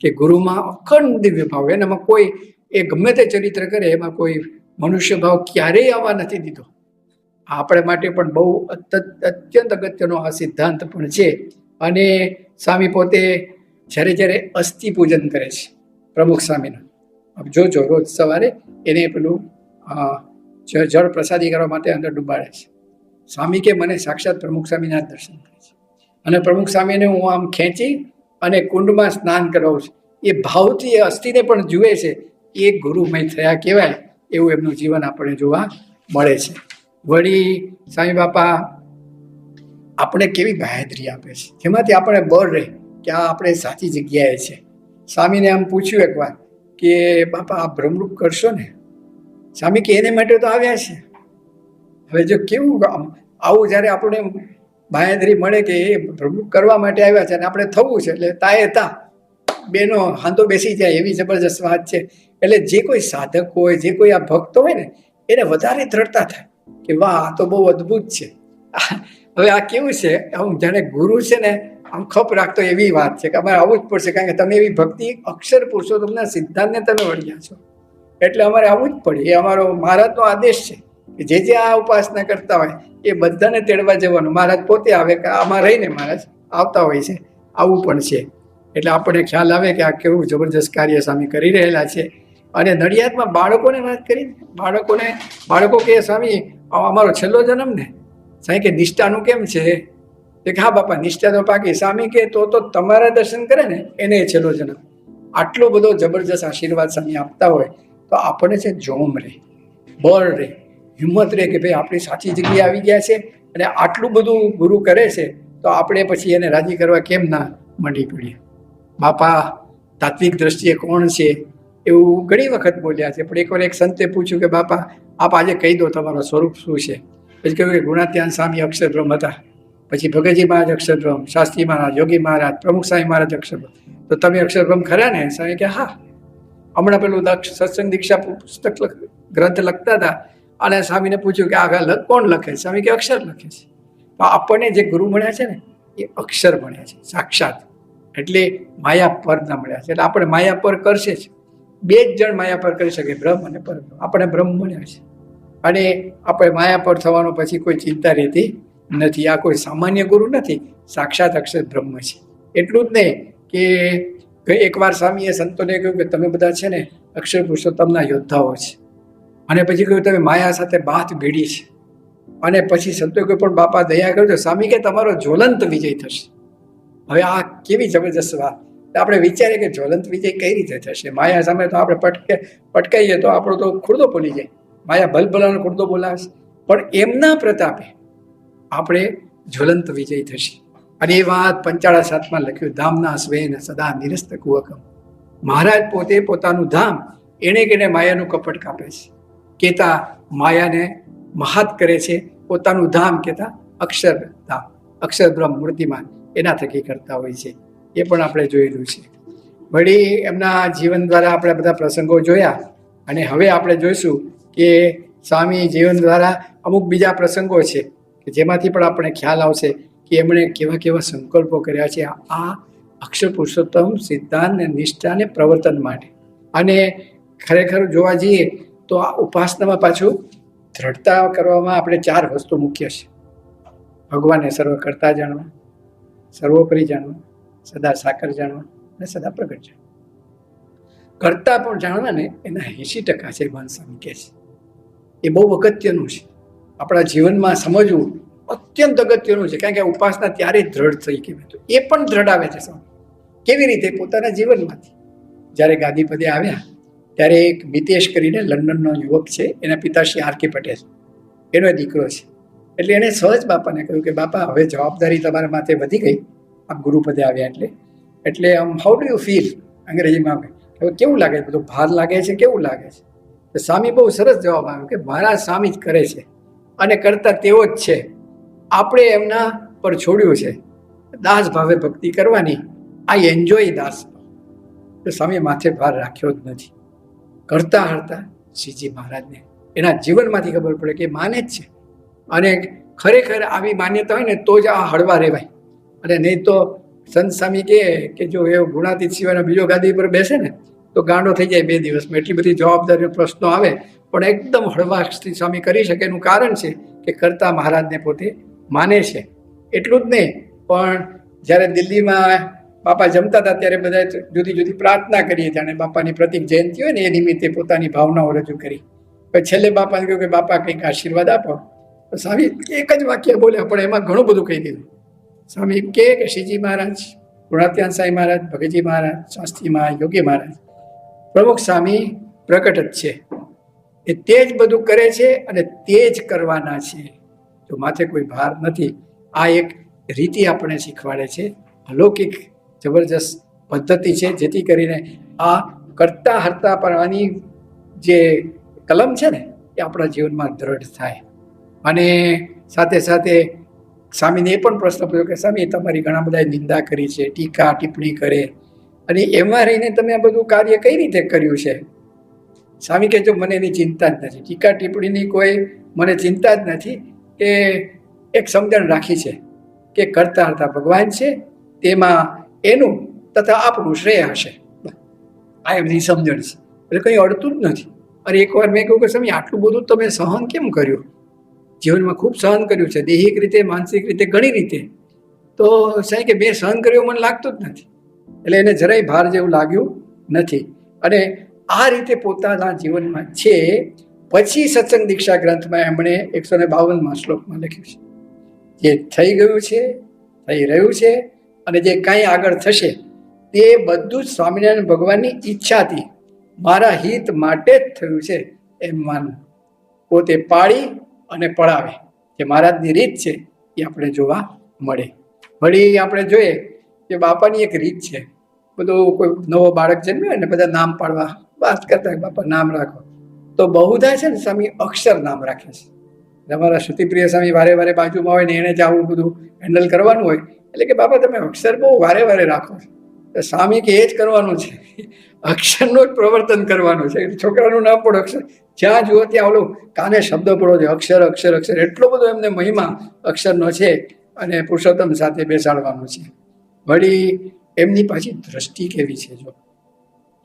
કે ગુરુમાં અખંડ દિવ્ય ભાવ, એનામાં કોઈ, એ ગમે તે ચરિત્ર કરે, એમાં કોઈ મનુષ્ય ભાવ ક્યારેય આવવા નથી દીધો. આપણે માટે પણ બહુ અત્ય- અત્યંત અગત્યનો આ સિદ્ધાંત પણ છે. અને સ્વામી પોતે જ્યારે જ્યારે અસ્થિ પૂજન કરે છે, પ્રમુખ સ્વામીનું. આપ જોજો રોજ સવારે એને પેલું જળ પ્રસાદી કરવા માટે અંદર ડૂબાડે છે. સ્વામી કે મને સાક્ષાત પ્રમુખ સ્વામીના દર્શન કરે છે. અને પ્રમુખ સ્વામીને હું આમ ખેંચી અને કુંડમાં સ્નાન કરાવું છું. એ ભાવથી એ અસ્થિને પણ જુએ છે. એ ગુરુમય થયા કહેવાય એવું એમનું જીવન આપણે જોવા મળે છે. વળી સ્વામી બાપા, આપણે કેવી બાહેધરી આપે છે. જેમાંથી આપણે બળ રહે કે આ આપણે સાચી જગ્યાએ છે. સ્વામીને આમ પૂછ્યું એકવાર કે, બાપા, આ ભ્રમરૂપ કરશો ને? સ્વામી કે, એને માટે તો આવ્યા છે. હવે જો કેવું આવું જ્યારે આપણે બાહેધરી મળે કે એ પ્રમુખ કરવા માટે આવ્યા છે અને આપણે થવું છે એટલે તાએ તા બેનો હાંધો બેસી જાય એવી જબરજસ્ત વાત છે. એટલે જે કોઈ સાધક હોય, જે કોઈ આ ભક્ત હોય ને, એને વધારે દ્રઢતા થાય કે વાહ, આ તો બહુ અદ્ભુત છે. હવે આ કેવું છે? આમ જાણે ગુરુ છે ને, આમ ખપ રાખતો એવી વાત છે કે અમારે આવવું જ પડશે કારણ કે તમે એવી ભક્તિ અક્ષર પુરુષોત્તમના સિદ્ધાંતને તમે વળ્યા છો. એટલે અમારે આવવું જ પડે. એ અમારો મહારાજનો આદેશ છે. જે જે આ ઉપાસના કરતા હોય, એ બધાને તેડવા જવાનું. મહારાજ પોતે આવે કે આમાં રહીને મહારાજ આવતા હોય છે. આવું પણ છે. એટલે આપણને ખ્યાલ આવે કે આ કેવું જબરજસ્ત કાર્ય સ્વામી કરી રહેલા છે. અને નડિયાદમાં બાળકોને વાત કરી બાળકોને, બાળકો કે સ્વામી અમારો છેલ્લો જન્મ ને. સાંઈ કે નિષ્ઠાનું કેમ છે? કે, હા, બાપા, નિષ્ઠા તો પાકી. સ્વામી કે, તો તો તમારા દર્શન કરે ને, એને છેલ્લો જન્મ. આટલો બધો જબરજસ્ત આશીર્વાદ સ્વામી આપતા હોય, તો આપણને છે, જોમ રે, બળ રહે હિંમત રહે કે ભાઈ આપણી સાચી જગ્યાએ આવી ગયા છે અને આટલું બધું ગુરુ કરે છે, તો આપણે પછી એને રાજી કરવા કેમ ના મંડી પડીએ? બાપા, તાત્વિક દ્રષ્ટિએ કોણ છે? એવું ઘણી વખત બોલ્યા છે, પણ એકવાર એક સંતે પૂછ્યું કે, બાપા, આપ આજે કહી દો તમારું સ્વરૂપ શું છે? પછી કહ્યું કે, ગુણાત્યાન સ્વામી અક્ષરબ્રહ્મ હતા. પછી ભગતજી મહારાજ અક્ષરબ્રહ્મ, શાસ્ત્રી મહારાજ, યોગી મહારાજ, પ્રમુખ સ્વામી મહારાજ અક્ષરબ્રહ્મ. તો તમે અક્ષરબ્રહ્મ ખરા ને? સ્વામી કે હા. હમણાં પેલું સત્સંગ દીક્ષા પુસ્તક ગ્રંથ લખતા હતા અને સ્વામીને પૂછ્યું કે આ કોણ લખે છે? સ્વામી કે અક્ષર લખે છે. તો આપણને જે ગુરુ મળ્યા છે ને, એ અક્ષર મળ્યા છે, સાક્ષાત. એટલે માયા પર ના મળ્યા છે. એટલે આપણે માયા પર કરશે જ. બે જ જણ માયા પર કરી શકે, બ્રહ્મ અને પર આપણે બ્રહ્મ મળ્યા છે. અને આપણે માયા પર થવાનો પછી કોઈ ચિંતા રહેતી નથી. આ કોઈ સામાન્ય ગુરુ નથી. સાક્ષાત અક્ષર બ્રહ્મ છે. એટલું જ નહીં કે એકવાર સ્વામીએ સંતોને કહ્યું કે તમે બધા છે ને અક્ષર પુરુષોત્તમના યોદ્ધાઓ છે. અને પછી કહ્યું, તમે માયા સાથે બાથ ભીડી છે. અને પછી સંતોએ કોઈ પણ બાપા, દયા કરજો સ્વામી કે તમારો જ્વલંત વિજય થશે. હવે આ કેવી જબરજસ્ત વાત. આપણે વિચારીએ કે જ્વલંત વિજય કઈ રીતે થશે? માયા સામે તો આપણે પટકે, પટકાઈએ તો આપણો તો ખુરદો બોલી જાય. માયા ભલભલાનો ખુરદો બોલાવશે પણ એમના પ્રતાપે આપણે જ્વલંત વિજય થશે. અને એ વાત પંચાળા સાતમાં લખ્યું, ધામના સ્વેન સદા નિરસ્ત કુવકમ. મહારાજ પોતે પોતાનું ધામ એણે કેને માયાનું કપટ કાપે છે. કેતા માયાને મહાત કરે છે, પોતાનું ધામ કેતા અક્ષર ધામ, અક્ષર બ્રહ્મ મૂર્તિમાન એના થકી કરતા હોય છે. એ પણ આપણે જોયેલું છે. વળી એમના જીવન દ્વારા આપણે બધા પ્રસંગો જોયા અને હવે આપણે જોઈશું કે સ્વામી જીવન દ્વારા અમુક બીજા પ્રસંગો છે કે જેમાંથી પણ આપણે ખ્યાલ આવશે કે એમણે કેવા કેવા સંકલ્પો કર્યા છે આ અક્ષર પુરુષોત્તમ સિદ્ધાંત નિષ્ઠા અને પ્રવર્તન માટે. અને ખરેખર જોવા જઈએ તો આ ઉપાસનામાં પાછું દ્રઢતા કરવામાં આપણે ચાર વસ્તુ મુખ્ય છે. ભગવાનને સર્વ કરતા જાણવા, સર્વોપરી જાણવા, સદા સાકર જાણવા અને સદા પ્રગટ જાણવા. કરતા પણ જાણવા ને એના એંશી ટકા છે સ્વામી કહે છે. એ બહુ અગત્યનું છે. આપણા જીવનમાં સમજવું અત્યંત અગત્યનું છે. કારણ કે ઉપાસના ત્યારે જ દ્રઢ થઈ કે તો. એ પણ દ્રઢ આવે છે સ્વામી કેવી રીતે? પોતાના જીવનમાંથી. જ્યારે ગાદીપદે આવ્યા ત્યારે એક મિતેશ કરીને લંડનનો યુવક છે, એના પિતાશ્રી આર કે પટેલ. એનો દીકરો છે. એટલે એણે સહજ બાપાને કહ્યું કે, બાપા, હવે જવાબદારી તમારા માથે વધી ગઈ. આપ ગુરુપદે આવ્યા એટલે. એટલે આમ હાઉ ડુ યુ ફીલ અંગ્રેજીમાં હવે કેવું લાગે? છે બધું ભાર લાગે છે, કેવું લાગે છે? તો સ્વામી બહુ સરસ જવાબ આવ્યો કે, મારા સ્વામી જ કરે છે અને કરતા તેઓ જ છે. આપણે એમના પર છોડ્યું છે. દાસ ભાવે ભક્તિ કરવાની. આ એન્જોય દાસ. તો સ્વામી માથે ભાર રાખ્યો જ નથી. કરતા હરતા શ્રીજી મહારાજને. એના જીવનમાંથી ખબર પડે કે માને જ છે. અને ખરેખર આવી માન્યતા હોય ને તો જ આ હળવા રહેવાય. અને નહીં તો સંત સ્વામી કહે કે જો એ ગુણાતીત સિવાયનો બીજો ગાદી પર બેસે ને, તો ગાંડો થઈ જાય બે દિવસમાં. એટલી બધી જવાબદારીઓ પ્રશ્નો આવે. પણ એકદમ હળવા શ્રી સ્વામી કરી શકે એનું કારણ છે કે કરતા મહારાજને પોતે માને છે. એટલું જ નહીં, પણ જ્યારે દિલ્હીમાં બાપા જમતા હતા ત્યારે બધા જુદી જુદી પ્રાર્થના કરીએ જાણે બાપાની પ્રતિક જયંતિ હોય ને એ નિમિત્તે પોતાની ભાવનાઓ રજૂ કરી. પછી છેલ્લે બાપાને કહ્યું કે, બાપા, કંઈક આશીર્વાદ આપો. તો સ્વામી એક જ વાક્ય બોલ્યા, પણ એમાં ઘણું બધું કહી દીધું. સ્વામી કહે કે, શ્રીજી મહારાજ, ગુણાત્યાન સાંઈ મહારાજ, ભગતજી મહારાજ, શાસ્ત્રી મહા, યોગી મહારાજ, પ્રમુખ સ્વામી પ્રકટ જ છે. એ તે જ બધું કરે છે અને તે જ કરવાના છે. જો માથે કોઈ ભાર નથી, આ એક રીતિ આપણને શીખવાડે છે. અલૌકિક જબરજસ્ત પદ્ધતિ છે, જેથી કરીને આ કરતા હરતા પરવાની જે કલમ છે ને, એ આપણા જીવનમાં દ્રઢ થાય. અને સાથે સાથે સ્વામીને એ પણ પ્રશ્ન પૂછ્યો કે, સ્વામી, તમારી ઘણા બધા નિંદા કરી છે, ટીકા, ટિપ્પણી કરે. અને એમાં રહીને તમે આ બધું કાર્ય કઈ રીતે કર્યું છે? સ્વામી કહેજો મને એની ચિંતા જ નથી. ટીકા, ટિપ્પણીની કોઈ મને ચિંતા જ નથી કે એક સમજણ રાખી છે કે કરતા હતા ભગવાન છે, તેમાં એનું તથા આપણું શ્રેય હશે. આ એમની સમજણ છે. એટલે કંઈ અડતું જ નથી. અને એકવાર મેં કહ્યું કે સ્વામી, આટલું બધું તમે સહન કેમ કર્યું? જીવનમાં ખૂબ સહન કર્યું છે. દૈહિક રીતે, માનસિક રીતે, ઘણી રીતે. તો સાહેબ, કે મેં સહન કર્યું મને લાગતું જ નથી. એટલે એને જરાય ભાર જેવું લાગ્યું નથી. અને આ રીતે પોતાના જીવનમાં છે. પછી સત્સંગ દીક્ષા ગ્રંથમાં એમણે એકસો ને બાવનમાં શ્લોકમાં લખ્યું છે. જે થઈ ગયું છે, થઈ રહ્યું છે અને જે કાંઈ આગળ થશે, તે બધું જ સ્વામિનારાયણ ભગવાનની ઈચ્છાથી મારા હિત માટે જ થયું છે એમ માનવું. પોતે પાળી અને પળાવે જે મહારાજની રીત છે એ આપણે જોવા મળે. વળી આપણે જોઈએ કે બાપાની એક રીત છે, બધું કોઈ નવો બાળક જન્મે ને બધા નામ પાડવા, વાત કરતા બાપા નામ રાખો, તો બહુધા છે ને સ્વામી અક્ષર નામ રાખે છે. તમારા શ્રુતિપ્રિય સ્વામી વારે વારે બાજુમાં હોય ને એણે જ આવું બધું હેન્ડલ કરવાનું હોય એટલે કે બાબા તમે અક્ષર બહુ વારે વારે રાખો છો. સ્વામી કે, એ જ કરવાનું છે. અક્ષરનું જ પ્રવર્તન કરવાનું છે. છોકરાનું નામ પણ અક્ષર. જ્યાં જુઓ ત્યાં ઓલું કાને શબ્દ પડો છે. અક્ષર અક્ષર અક્ષર. એટલો બધો એમને મહિમા અક્ષરનો છે અને પુરુષોત્તમ સાથે બેસાડવાનું છે. વળી એમની પાછી દ્રષ્ટિ કેવી છે, જો?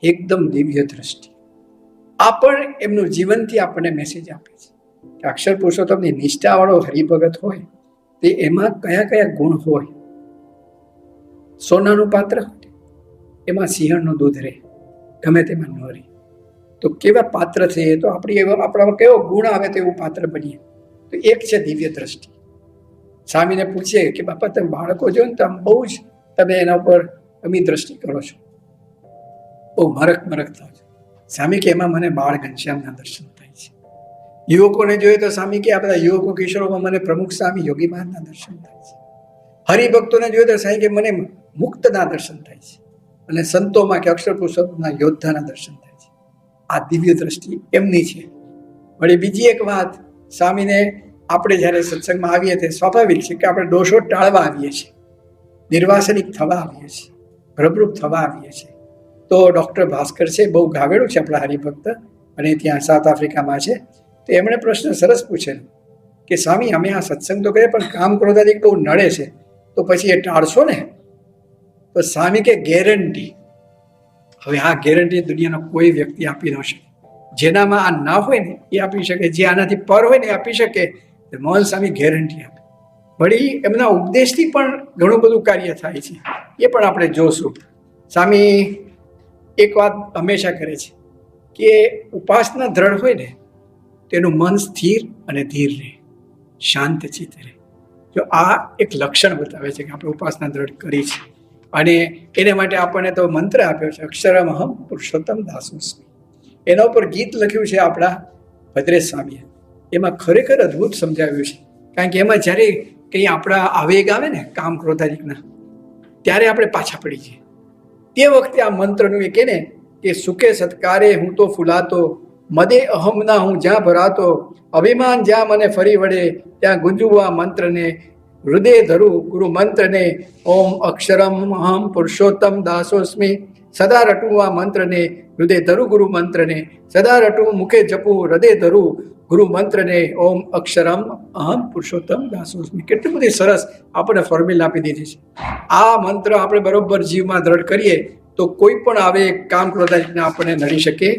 એકદમ દિવ્ય દ્રષ્ટિ. આ પણ એમનું જીવનથી આપણને મેસેજ આપે છે. અક્ષર પુરુષોત્તમની નિષ્ઠાવાળો હરિભગત હોય, તે એમાં કયા કયા ગુણ હોય સોનાનું પાત્ર એમાં સિંહણનું દૂધ રહે. ગમે તેમાં ન રહે. તો કેવા પાત્ર થઈએ તો આપણી એવા આપણામાં કેવો ગુણ આવે તો એવું પાત્ર બનીએ. તો એક છે દિવ્ય દ્રષ્ટિ. સ્વામીને પૂછીએ કે બાપા તમે બાળકો જો ને તો આમ બહુ જ તમે એના ઉપર અમી દ્રષ્ટિ કરો છો. બહુ મરક મરક થાવ છો. સ્વામી કે એમાં મને બાળ ઘનશ્યામના દર્શન થાય છે. યુવકોને જોઈએ તો સ્વામી કે આ બધા યુવકો કિશોરોમાં મને પ્રમુખ સ્વામી યોગી મહારાજના દર્શન થાય છે. હરિભક્તોને જોઈએ તો સાંઈ કે મને મુક્તના દર્શન થાય છે. અને સંતોમાં કે અક્ષર પુરુષોત્તમના યોદ્ધાના દર્શન થાય છે. આ દિવ્ય દ્રષ્ટિ એમની છે. વળી બીજી એક વાત, સ્વામીને આપણે જ્યારે સત્સંગમાં આવીએ તે સ્વાભાવિક છે કે આપણે દોષો ટાળવા આવીએ છીએ. નિર્વાસનિક થવા આવીએ છીએ. પ્રભૃપ થવા આવીએ છીએ. તો ડૉક્ટર ભાસ્કર છે, બહુ ગાવેડું છે આપણા હરિભક્ત, અને ત્યાં સાઉથ આફ્રિકામાં છે. તો એમણે પ્રશ્ન સરસ પૂછેલો કે, સ્વામી, અમે આ સત્સંગ તો કરીએ, પણ કામ ક્રોધાથી બહુ નડે છે. તો પછી એ ટાળશો ને? તો સ્વામી કે ગેરંટી? હવે આ ગેરંટી દુનિયાનો કોઈ વ્યક્તિ આપી ન શકે. જેનામાં આ ના હોય ને, એ આપી શકે. જે આનાથી પર હોય ને, એ આપી શકે. મોહન સ્વામી ગેરંટી આપે. વળી એમના ઉપદેશથી પણ ઘણું બધું કાર્ય થાય છે. એ પણ આપણે જોશું. સ્વામી એક વાત હંમેશા કરે છે કે ઉપાસના દ્રઢ હોય ને તેનું મન સ્થિર અને ધીર રહે. શાંત ચિત્ત રહે. જો આ એક લક્ષણ બતાવે છે કે આપણે ઉપાસના દ્રઢ કરી છે. અને એને માટે આપણને તો મંત્ર આપ્યો છે અક્ષરમ અહમ પુરુષોત્તમ દાસોસ્મી. એના ઉપર ગીત લખ્યું છે આપણા ભદ્રેશ સ્વામીએ. એમાં ખરેખર અદ્ભુત સમજાવ્યું છે. કારણ કે એમાં જ્યારે કંઈ આપણા આવેગ આવે ને, કામ ક્રોધાદિકના ત્યારે આપણે પાછા પડી જઈએ. તે વખતે આ મંત્રનું એ કહે ને કે, સુખે સત્કારે હું તો ફૂલાતો, મદે અહમના હું જ્યાં ભરાતો, અભિમાન જ્યાં મને ફરી વળે, ત્યાં ગુંજવું મંત્રને હૃદય ધરું ગુરુ મંત્રને ઓમ અક્ષરમ અહમ પુરુષોત્તમ દાસોસ્મી સદા રટું આ મંત્રને હૃદય ધરું ગુરુ મંત્રને સદા રટું મુખે જપું હૃદય ધરું ગુરુ મંત્રને ઓમ અક્ષરમ અહમ પુરુષોત્તમ દાસોસ્મી કેટલી બધી સરસ આપણને ફોર્મ્યુલા આપી દીધી છે. આ મંત્ર આપણે બરોબર જીવમાં દ્રઢ કરીએ તો કોઈ પણ આવે, કામ ક્રોધાજ્ઞા આપણને નડી શકે.